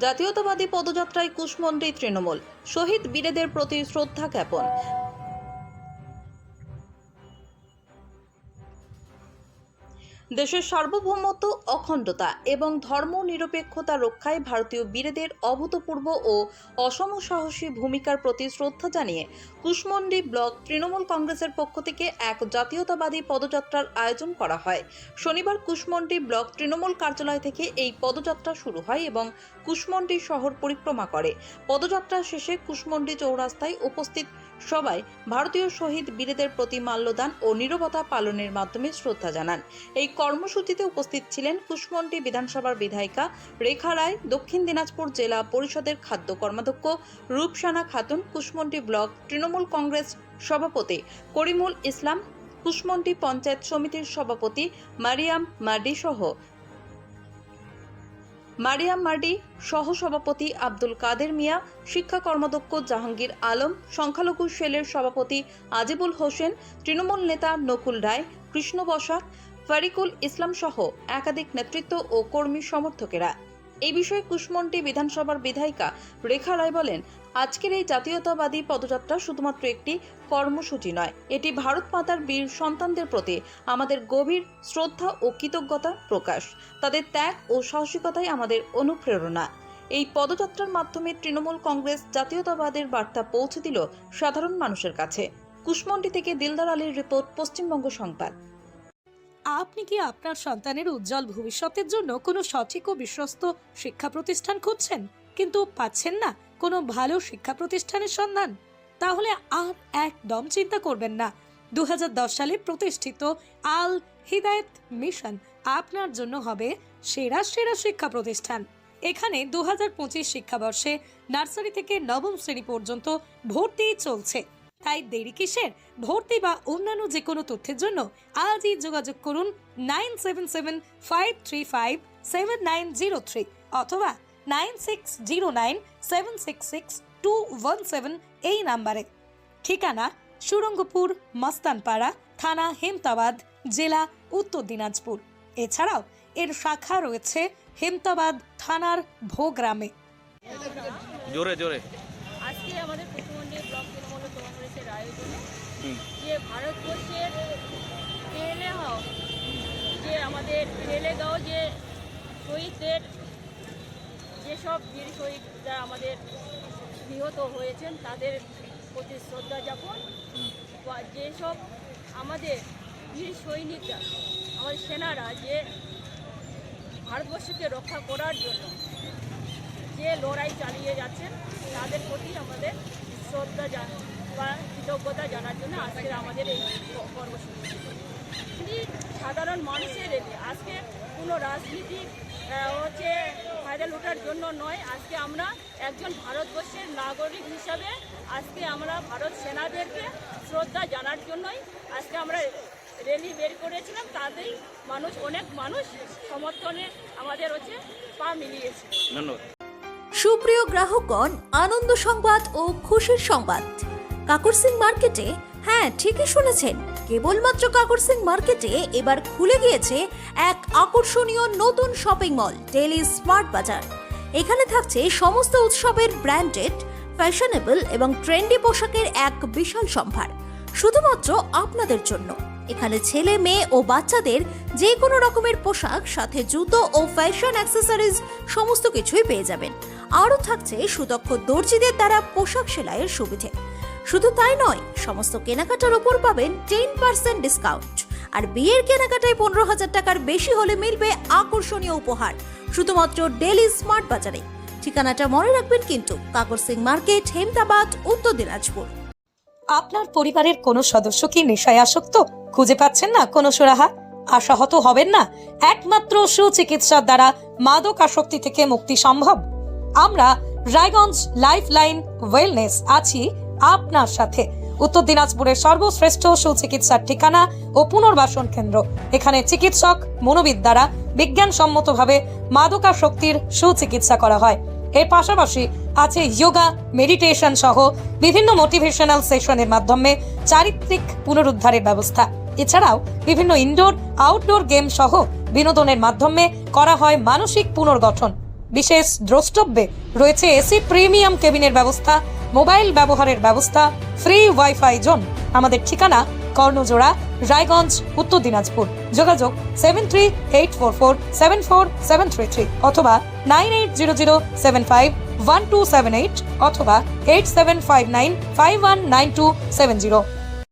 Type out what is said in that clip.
জাতীয়তাবাদী পদযাত্রায় কুশমন্ডি তৃণমূল। শহীদ বীরেদের প্রতি শ্রদ্ধা জ্ঞাপন। দেশের সার্বভৌমত্ব, অখণ্ডতা এবং ধর্ম নিরপেক্ষতা রক্ষায় ভারতীয় বীরেদের অভূতপূর্ব ও অসম সাহসী ভূমিকার প্রতি শ্রদ্ধা জানিয়ে কুশমন্ডি ব্লক তৃণমূল কংগ্রেসের পক্ষ থেকে এক জাতীয়তাবাদী পদযাত্রার আয়োজন করা হয়। শনিবার কুশমন্ডি ব্লক তৃণমূল কার্যালয় থেকে এই পদযাত্রা শুরু হয় এবং কুশমন্ডি শহর পরিক্রমা করে। পদযাত্রা শেষে কুশমন্ডি চৌরাস্তায় উপস্থিত সবাই ভারতীয় শহীদ বীরেদের প্রতি মাল্যদান ও নীরবতা পালনের মাধ্যমে শ্রদ্ধা জানান। এই কর্মসূচিতে উপস্থিত ছিলেন কুশমন্ডি বিধানসভার বিধায়িকা রেখা রায়, দক্ষিণ দিনাজপুর জেলা পরিষদের খাদ্য কর্মাধ্যক্ষ রূপসানা খাতুন, কুশমন্ডি ব্লক তৃণমূল কংগ্রেস সভাপতি করিমুল ইসলাম, কুশমন্ডি পঞ্চায়েত সমিতির সভাপতি মারিয়াম মার্ডি সহ মারিয়াম মার্ডি, সহসভাপতি আব্দুল কাদের মিয়া, শিক্ষা কর্মাধ্যক্ষ জাহাঙ্গীর আলম, সংখ্যালঘু সেলের সভাপতি আজিবুল হোসেন, তৃণমূল নেতা নকুল রায়, কৃষ্ণ বসাক, ফারিকুল ইসলাম সহ একাধিক নেতৃত্ব ও কর্মী সমর্থকেরা। এই বিষয়ে কুশমন্টি বিধানসভার বিধায়িকা রেখা রায় বলেন আজকের এই জাতীয়তাবাদী পদযাত্রা শুধুমাত্র একটি কর্মসূচি নয়, এটি ভারত মাতার বীর সন্তানদের প্রতি আমাদের গভীর শ্রদ্ধা ও কৃতজ্ঞতা প্রকাশ। তাদের ত্যাগ ও সাহসিকতাই আমাদের অনুপ্রেরণা। এই পদযাত্রার মাধ্যমে তৃণমূল কংগ্রেস জাতীয়তাবাদের বার্তা পৌঁছে দিল সাধারণ মানুষের কাছে। কুশমন্ডি থেকে দিলদার আলীর রিপোর্ট, পশ্চিমবঙ্গ সংবাদ। আপনি কি আপনার সন্তানের উজ্জ্বল ভবিষ্যতের জন্য কোনো সঠিক ও বিশ্বস্ত শিক্ষা প্রতিষ্ঠান খুঁজছেন? কিন্তু পাচ্ছেন না। কোনো ভালো শিক্ষা প্রতিষ্ঠানের সন্ধান? তাহলে আর একদম চিন্তা করবেন না। দুহাজার দশ সালে প্রতিষ্ঠিত আল হিদায়ত মিশন আপনার জন্য হবে সেরা সেরা শিক্ষা প্রতিষ্ঠান। এখানে দু হাজার পঁচিশ শিক্ষাবর্ষে নার্সারি থেকে নবম শ্রেণি পর্যন্ত ভর্তি চলছে। তাই দেরি কিসের? ভর্তি বা অন্যান্য যে কোনো তথ্যের জন্য আজই যোগাযোগ করুন nine seven seven five three five seven nine zero three অথবা nine six zero nine seven six six two one seven এই নাম্বারে। ঠিকানা সুরঙ্গপুর মস্তানপাড়া থানা হেমতাবাদ জেলা উত্তর দিনাজপুর। এছাড়াও এর শাখা রয়েছে হেমতাবাদ থানার ভোগ্রামে। জোরে জোরে। আজকে আমাদের পশ্চিমবঙ্গের ব্লক তৃণমূল কংগ্রেসের আয়োজনে যে ভারতবর্ষের পেলে হও যে আমাদের পেলেগাঁও যে শহীদদের যেসব বীর শহীদরা আমাদের নিহত হয়েছেন, তাদের প্রতি শ্রদ্ধা জ্ঞাপন বা যেসব আমাদের বীর সৈনিকরা, আমাদের সেনারা যে ভারতবর্ষকে রক্ষা করার জন্য যে লড়াই চালিয়ে যাচ্ছেন, তাদের প্রতি আমাদের শ্রদ্ধা জান, বা কৃতজ্ঞতা জানার জন্য আজকে আমাদের এই কর্মসূচি। সাধারণ মানুষের আজকে কোনো রাজনীতি হচ্ছে ফায়দা লুটার জন্য নয় আজকে আমরা একজন ভারতবর্ষের নাগরিক হিসাবে আজকে আমরা ভারত সেনাদেরকে শ্রদ্ধা জানার জন্যই আজকে আমরা র্যালি বের করেছিলাম। তাতেই মানুষ অনেক মানুষ সমর্থনে আমাদের হচ্ছে পা মিলিয়েছে। ধন্যবাদ। সুপ্রিয় গ্রাহকগণ আনন্দ সংবাদ ও খুশির সংবাদ। কাকর সিং মার্কেটে হ্যাঁ ঠিকই শুনেছেন। কেবলমাত্র কাকর সিং মার্কেটে এবার খুলে গিয়েছে এক আকর্ষণীয় নতুন শপিং মল ডেলি স্মার্ট বাজার। এখানে থাকছে সমস্ত উৎসবের ব্র্যান্ডেড, ফ্যাশনেবল এবং ট্রেন্ডি পোশাকের এক বিশাল সম্ভার, শুধুমাত্র আপনাদের জন্য। এখানে ছেলে, মেয়ে ও বাচ্চাদের যে কোনো রকমের পোশাক, সাথে জুতো ও ফ্যাশন অ্যাক্সেসরিজ সমস্ত কিছুই পেয়ে যাবেন। আরও থাকছে সুদক্ষ দর্জিদের দ্বারা পোশাক সেলাইয়ের সুবিধে। শুধু তাই নয়, সমস্ত কেনাকাটার ওপর পাবেন টেন পার্সেন্ট ডিসকাউন্ট আর বিয়ের কেনাকাটায় পনেরো হাজার টাকার বেশি হলে মিলবে আকর্ষণীয় উপহার, শুধুমাত্র ডেলি স্মার্ট বাজারে ঠিকানাটা মনে রাখবেন কিন্তু কাকর সিং মার্কেট, হেমদাবাদ, উত্তর দিনাজপুর। আপনার পরিবারের কোনো সদস্য কি নেশায় আসক্ত? খুঁজে পাচ্ছেন না কোনো সুরাহা? আশাহত হবেন না? একমাত্র সুচিকিৎসার দ্বারা মাদক আসক্তি থেকে মুক্তি সম্ভব। আমরা রায়গঞ্জ লাইফ লাইন ওয়েলনেস আছি আপনার সাথে। উত্তর দিনাজপুরের সর্বশ্রেষ্ঠ সুচিকিৎসার ঠিকানা ও পুনর্বাসন কেন্দ্র। এখানে চিকিৎসক মনোবিদ দ্বারা বিজ্ঞানসম্মতভাবে মাদকাসক্তির সুচিকিৎসা করা হয়। এর পাশাপাশি আছে যোগা, মেডিটেশন সহ বিভিন্ন মোটিভেশনাল সেশনের মাধ্যমে চারিত্রিক পুনরুদ্ধারের ব্যবস্থা। এছাড়াও বিভিন্ন ইনডোর, আউটডোর গেম সহ বিনোদনের মাধ্যমে করা হয় মানসিক পুনর্গঠন। বিশেষ দ্রষ্টব্যে রয়েছে এসি প্রিমিয়াম কেবিনের ব্যবস্থা, মোবাইল ব্যবহারের ব্যবস্থা, ফ্রি ওয়াইফাই জোন। আমাদের ঠিকানা কর্ণজোড়া, রায়গঞ্জ, উত্তর দিনাজপুর। যোগাযোগ seven three eight four four seven four seven three three অথবা nine eight zero zero seven five one two seven eight অথবা eight seven five nine five one nine two seven zero